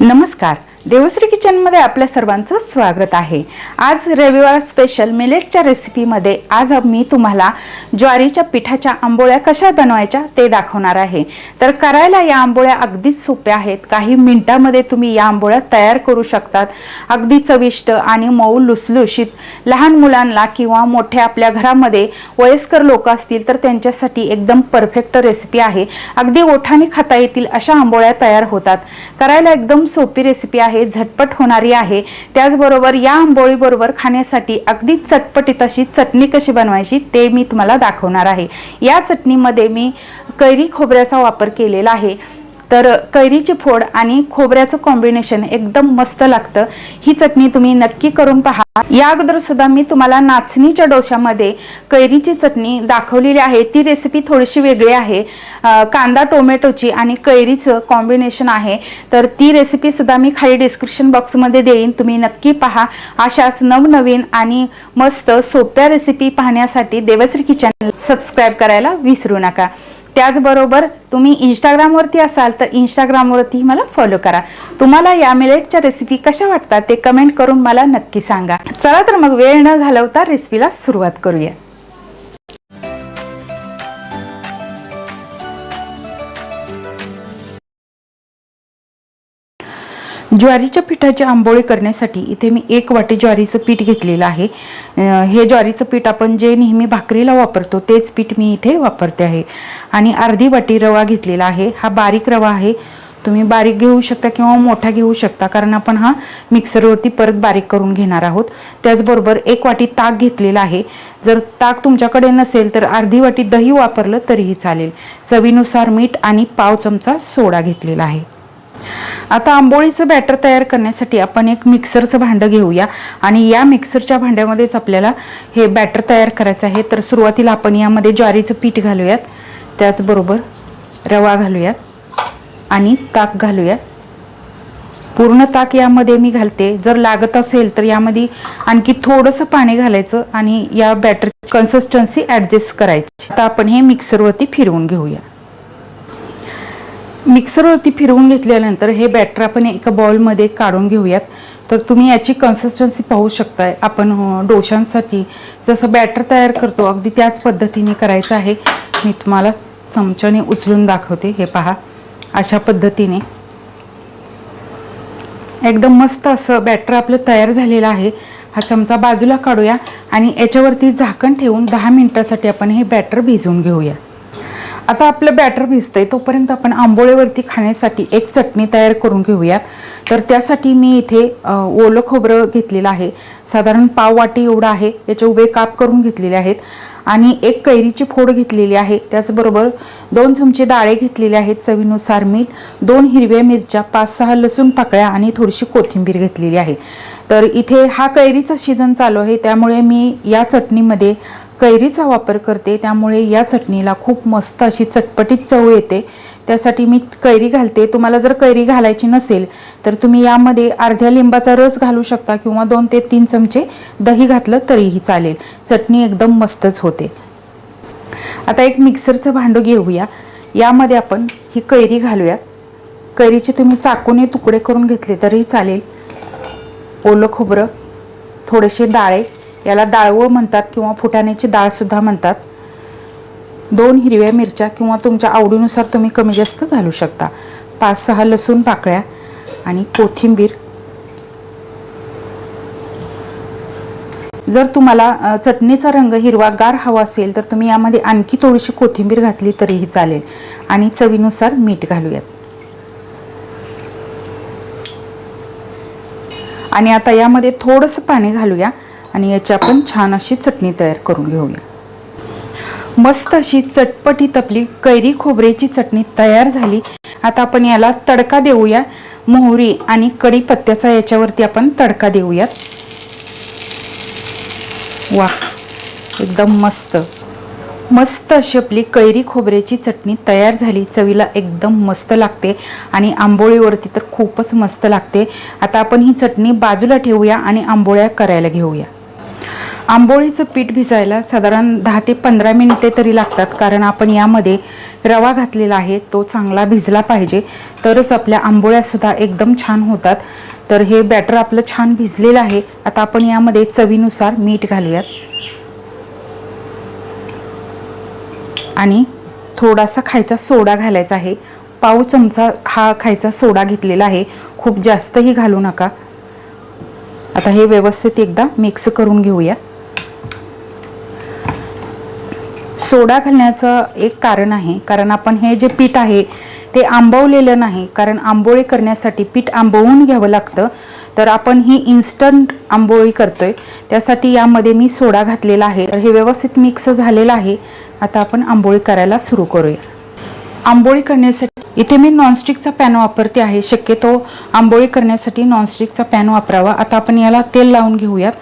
नमस्कार. देवश्री किचनमध्ये आपल्या सर्वांचं स्वागत आहे. आज रविवार स्पेशल मिलेटच्या रेसिपीमध्ये आज मी तुम्हाला ज्वारीच्या पिठाच्या आंबोळ्या कशा बनवायच्या ते दाखवणार आहे. तर करायला या आंबोळ्या अगदीच सोप्या आहेत. काही मिनटामध्ये तुम्ही या आंबोळ्या तयार करू शकतात. अगदी चविष्ट आणि मऊ लुसलुशीत लहान मुलांना किंवा मोठ्या आपल्या घरामध्ये वयस्कर लोक असतील तर त्यांच्यासाठी एकदम परफेक्ट रेसिपी आहे. अगदी ओठाने खाता येतील अशा आंबोळ्या तयार होतात. करायला एकदम सोपी रेसिपी आहे. झटपट होणारी आहे. त्याचबरोबर या आंबोळीबरोबर खाण्यासाठी अगदी चटपटीत अशी चटणी कशी बनवायची ते मी तुम्हाला दाखवणार आहे. या चटणीमध्ये मी कैरी खोबऱ्याचा वापर केलेला आहे. तर कैरीची फोड आणि खोबऱ्याचं कॉम्बिनेशन एकदम मस्त लागतं. ही चटणी तुम्ही नक्की करून पहा. या अगोदर सुद्धा मी तुम्हाला नाचणीच्या डोश्यामध्ये कैरीची चटणी दाखवलेली आहे. ती रेसिपी थोडीशी वेगळी आहे. कांदा टोमॅटोची आणि कैरीचं कॉम्बिनेशन आहे. तर ती रेसिपी सुद्धा मी खाली डिस्क्रिप्शन बॉक्समध्ये देईन. तुम्ही नक्की पहा. अशाच नवनवीन आणि मस्त सोप्या रेसिपी पाहण्यासाठी देवश्री किचन सबस्क्राईब करायला विसरू नका. त्याचबरोबर तुम्ही इंस्टाग्रामवरती असाल तर इंस्टाग्रामवरती मला फॉलो करा. तुम्हाला या मिलेटच्या रेसिपी कशा वाटतात ते कमेंट करून मला नक्की सांगा. चला तर मग वेळ न घालवता रेसिपीला सुरुवात करूया. ज्वारीच्या पिठाची आंबोळी करण्यासाठी इथे मी एक वाटी ज्वारीचं पीठ घेतलेलं आहे. हे ज्वारीचं पीठ आपण जे नेहमी भाकरीला वापरतो तेच पीठ मी इथे वापरते आहे. आणि अर्धी वाटी रवा घेतलेला आहे. हा बारीक रवा आहे. तुम्ही बारीक घेऊ शकता किंवा मोठा घेऊ शकता कारण आपण हा मिक्सरवरती परत बारीक करून घेणार आहोत. त्याचबरोबर एक वाटी ताक घेतलेला आहे. जर ताक तुमच्याकडे नसेल तर अर्धी वाटी दही वापरलं तरीही चालेल. चवीनुसार मीठ आणि पाव चमचा सोडा घेतलेला आहे. आता आंबोळीचं बॅटर तयार करण्यासाठी आपण एक मिक्सरचं भांडं घेऊया. आणि या मिक्सरच्या भांड्यामध्येच आपल्याला हे बॅटर तयार करायचं आहे. तर सुरुवातीला आपण यामध्ये ज्वारीचं पीठ घालूयात. त्याचबरोबर रवा घालूयात. आणि ताक घालूया. पूर्ण ताक यामध्ये मी घालते. जर लागत असेल तर यामध्ये आणखी थोडंसं पाणी घालायचं आणि या बॅटर कन्सिस्टन्सी ॲडजस्ट करायची. आता आपण हे मिक्सरवरती फिरवून घेऊया. मिक्सरवरती फिरवून घेतल्यानंतर हे बॅटर आपण एका बॉलमध्ये काढून घेऊयात. तर तुम्ही याची कन्सिस्टन्सी पाहू शकताय. आपण डोशांसाठी जसं बॅटर तयार करतो अगदी त्याच पद्धतीने करायचं आहे. मी तुम्हाला चमच्याने उचलून दाखवते. हे पहा. अशा पद्धतीने. एकदम मस्त असं बॅटर आपलं तयार झालेलं आहे. हा चमचा बाजूला काढूया आणि याच्यावरती झाकण ठेवून दहा मिनटासाठी आपण हे बॅटर भिजवून घेऊया. आता आपलं बॅटर भिजतंय तोपर्यंत आपण आंबोळेवरती खाण्यासाठी एक चटणी तयार करून घेऊयात. तर त्यासाठी मी इथे ओलं खोबरं घेतलेलं आहे. साधारण पाव वाटी एवढं आहे. याचे उभे काप करून घेतलेले आहेत. आणि एक कैरीची फोड घेतलेली आहे. त्याचबरोबर दोन चमचे डाळे घेतलेले आहेत. चवीनुसार मीठ दोन हिरव्या मिरच्या पाच सहा लसूण पाकळ्या आणि थोडीशी कोथिंबीर घेतलेली आहे. तर इथे हा कैरीचा सीझन चालू आहे. त्यामुळे मी या चटणीमध्ये कैरीचा वापर करते त्यामुळे या चटणीला खूप मस्त अशी चटपटीत चव येते. त्यासाठी मी कैरी घालते. तुम्हाला जर कैरी घालायची नसेल तर तुम्ही यामध्ये अर्ध्या लिंबाचा रस घालू शकता किंवा दोन ते तीन चमचे दही घातलं तरीही चालेल. चटणी एकदम मस्तच होते. आता एक मिक्सरचं भांडं घेऊया. यामध्ये आपण ही कैरी घालूयात. कैरीचे तुम्ही चाकूने तुकडे करून घेतले तरीही चालेल. ओलं खोबरं थोडेसे डाळे याला डाळवं म्हणतात किंवा फुटाण्याची डाळसुद्धा म्हणतात. दोन हिरव्या मिरच्या किंवा तुमच्या आवडीनुसार तुम्ही कमी जास्त घालू शकता. पाच सहा लसूण पाकळ्या आणि कोथिंबीर. जर तुम्हाला चटणीचा रंग हिरवा गार हवा असेल तर तुम्ही यामध्ये आणखी थोडीशी कोथिंबीर घातली तरीही चालेल. आणि चवीनुसार मीठ घालूयात. आणि आता यामध्ये थोडंसं पाणी घालूया. आणि याची आपण छान अशी चटणी तयार करून घेऊया. मस्त अशी चटपटीत आपली कैरी खोबऱ्याची चटणी तयार झाली. आता आपण याला तडका देऊया. मोहरी आणि कढीपत्त्याचा याच्यावरती आपण तडका देऊयात. वा एकदम मस्त. मस्त अशी आपली कैरी खोबऱ्याची चटणी तयार झाली. चवीला एकदम मस्त लागते आणि आंबोळीवरती तर खूपच मस्त लागते. आता आपण ही चटणी बाजूला ठेवूया आणि आंबोळ्या करायला घेऊया. आंबोळीचं पीठ भिजायला साधारण दहा ते पंधरा मिनिटे तरी लागतात कारण आपण यामध्ये रवा घातलेला आहे तो चांगला भिजला पाहिजे. तरच आपल्या आंबोळ्यासुद्धा एकदम छान होतात. तर हे बॅटर आपलं छान भिजलेलं आहे. आता आपण यामध्ये चवीनुसार मीठ घालूयात. आणि थोडासा खायचा सोडा घालायचा आहे. पाव चमचा हा खायचा सोडा घेतलेला आहे. खूप जास्तही घालू नका. आता हे व्यवस्थित एकदा मिक्स करून घेऊया. सोडा घालण्याचं एक कारण आहे. कारण आपण हे जे पीठ आहे ते आंबवलेलं नाही. कारण आंबोळी करण्यासाठी पीठ आंबवून घ्यावं लागतं. तर आपण ही इन्स्टंट आंबोळी करतोय. त्यासाठी यामध्ये मी सोडा घातलेला आहे. तर हे व्यवस्थित मिक्स झालेलं आहे. आता आपण आंबोळी करायला सुरू करूया. आंबोळी करण्यासाठी इथे मी नॉनस्टिकचा पॅन वापरते आहे. शक्यतो आंबोळी करण्यासाठी नॉनस्टिकचा पॅन वापरावा. आता आपण याला तेल लावून घेऊयात.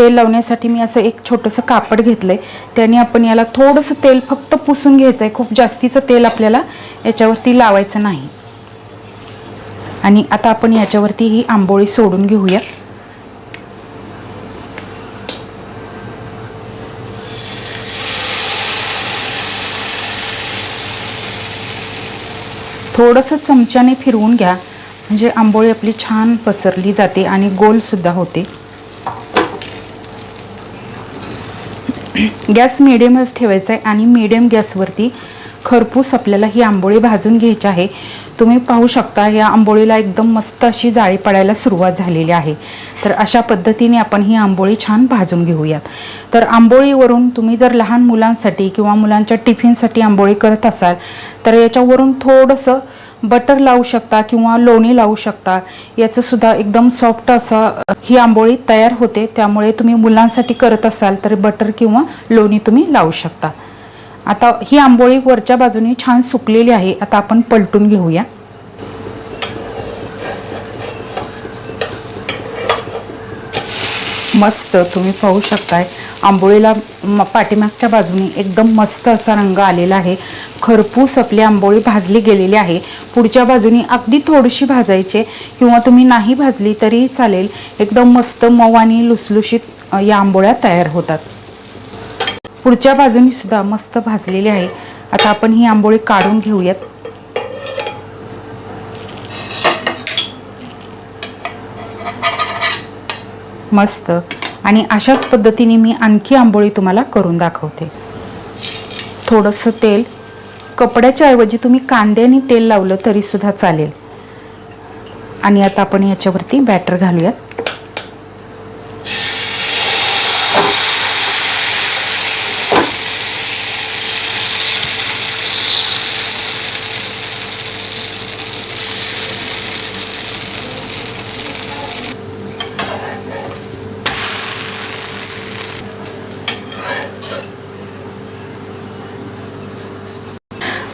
तेल लावण्यासाठी मी असं एक छोटंसं कापड घेतलंय. त्याने आपण याला थोडंसं तेल फक्त पुसून घ्यायचं आहे खूप जास्तीचं तेल आपल्याला याच्यावरती लावायचं नाही. आणि आता आपण याच्यावरती ही आंबोळी सोडून घेऊया. थोडंसं चमच्याने फिरवून घ्या. म्हणजे आंबोळी आपली छान पसरली जाते आणि गोलसुद्धा होते. गॅस मिडियमच ठेवायचा आहे आणि मिडियम गॅसवरती खरपूस आपल्याला ही आंबोळी भाजून घ्यायची आहे. तुम्ही पाहू शकता या आंबोळीला एकदम मस्त अशी जाळी पडायला सुरुवात झालेली आहे. तर अशा पद्धतीने आपण ही आंबोळी छान भाजून घेऊयात. तर आंबोळीवरून तुम्ही जर लहान मुलांसाठी किंवा मुलांच्या टिफिनसाठी आंबोळी करत असाल तर याच्यावरून थोडंसं बटर लावू शकता किंवा लोणी लावू शकता. याचंसुद्धा एकदम सॉफ्ट असं ही आंबोळी तयार होते. त्यामुळे तुम्ही मुलांसाठी करत असाल तर बटर किंवा लोणी तुम्ही लावू शकता. आता ही आंबोळी वरच्या बाजूने छान सुकलेली आहे. आता आपण पलटून घेऊया. मस्त तुम्ही पाहू शकताय. आंबोळीला म- पाठीमागच्या बाजूने एकदम मस्त असा रंग आलेला आहे. खरपूस आपली आंबोळी भाजली गेलेली आहे. पुढच्या बाजूने अगदी थोडीशी भाजायचे किंवा तुम्ही नाही भाजली तरी चालेल. एकदम मस्त मऊ आणि लुसलुशीत या आंबोळ्या तयार होतात. पुढच्या बाजूनी सुद्धा मस्त भाजलेली आहे. आता आपण ही आंबोळी काढून घेऊयात. मस्त. आणि अशाच पद्धतीने मी आणखी आंबोळी तुम्हाला करून दाखवते. थोडंसं तेल. कपड्याच्या ऐवजी तुम्ही कांद्याने तेल लावलं तरी सुद्धा चालेल. आणि आता आपण याच्यावरती बॅटर घालूयात.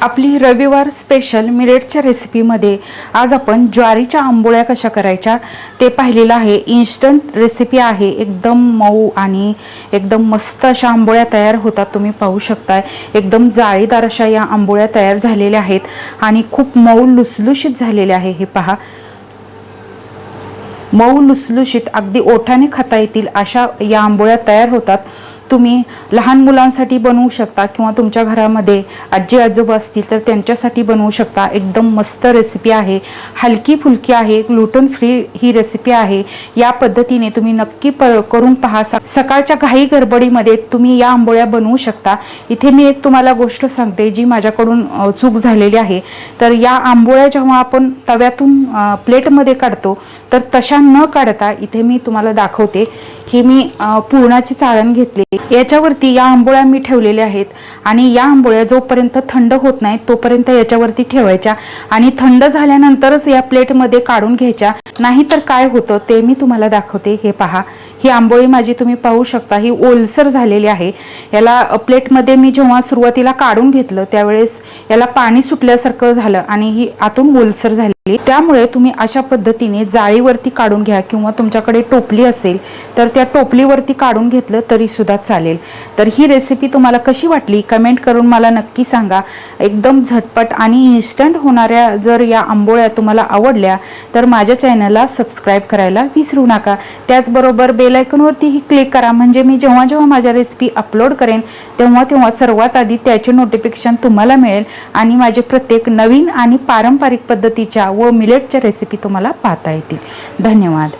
आपली रविवार स्पेशल मिलेटच्या रेसिपीमध्ये आज आपण ज्वारीच्या आंबोळ्या कशा करायच्या ते पाहिलेलं आहे. इन्स्टंट रेसिपी आहे. एकदम मऊ आणि एकदम मस्त अशा आंबोळ्या तयार होतात. तुम्ही पाहू शकताय. एकदम जाळीदार अशा या आंबोळ्या तयार झालेल्या आहेत आणि खूप मऊ लुसलुशीत झालेले आहे. हे पहा. मऊ लुसलुशीत अगदी ओठाने खाता येतील अशा या आंबोळ्या तयार होतात. तुम्ही लहान मुलांसाठी बनवू शकता किंवा तुमच्या घरामध्ये आजी आजोबा असतील तर त्यांच्यासाठी बनवू शकता. एकदम मस्त रेसिपी आहे. हलकी फुलकी आहे. ग्लुटन फ्री ही रेसिपी आहे. या पद्धतीने तुम्ही नक्की प करून पहा. सकाळच्या घाई गडबडीमध्ये तुम्ही या आंबोळ्या बनवू शकता. इथे मी एक तुम्हाला गोष्ट सांगते जी माझ्याकडून चूक झालेली आहे. तर या आंबोळ्या जेव्हा आपण तव्यातून प्लेटमध्ये काढतो तर तशा न काढता इथे मी तुम्हाला दाखवते. ही मी पुरणाची चाळण घेतली याच्यावरती या आंबोळ्या मी ठेवलेल्या आहेत. आणि या आंबोळ्या जोपर्यंत थंड होत नाही तोपर्यंत याच्यावरती ठेवायच्या. आणि थंड झाल्यानंतरच या प्लेटमध्ये काढून घ्यायच्या. नाहीतर काय होतं ते मी तुम्हाला दाखवते. हे पहा. ही आंबोळी माझी तुम्ही पाहू शकता. ही ओलसर झालेली आहे. याला प्लेटमध्ये मी जेव्हा सुरुवातीला काढून घेतलं त्यावेळेस याला पाणी सुटल्यासारखं झालं आणि ही आतून ओलसर झाली. त्यामुळे तुम्ही अशा पद्धतीने जाळीवरती काढून घ्या किंवा तुमच्याकडे टोपली असेल तर त्या टोपलीवरती काढून घेतलं तरी सुद्धा चालेल. तर ही रेसिपी तुम्हाला कशी वाटली? कमेंट करून मला नक्की सांगा. एकदम झटपट आणि इन्स्टंट होणाऱ्या जर या आंबोळ्या तुम्हाला आवडल्या तर माझ्या चॅनलला सबस्क्राईब करायला विसरू नका. त्याचबरोबर बेलायकनवरतीही क्लिक करा. म्हणजे मी जेव्हा जेव्हा माझ्या रेसिपी अपलोड करेन तेव्हा तेव्हा सर्वात आधी त्याचे नोटिफिकेशन तुम्हाला मिळेल आणि माझे प्रत्येक नवीन आणि पारंपरिक पद्धतीच्या व मिलेटच्या रेसिपी तुम्हाला पाहता येतील. धन्यवाद.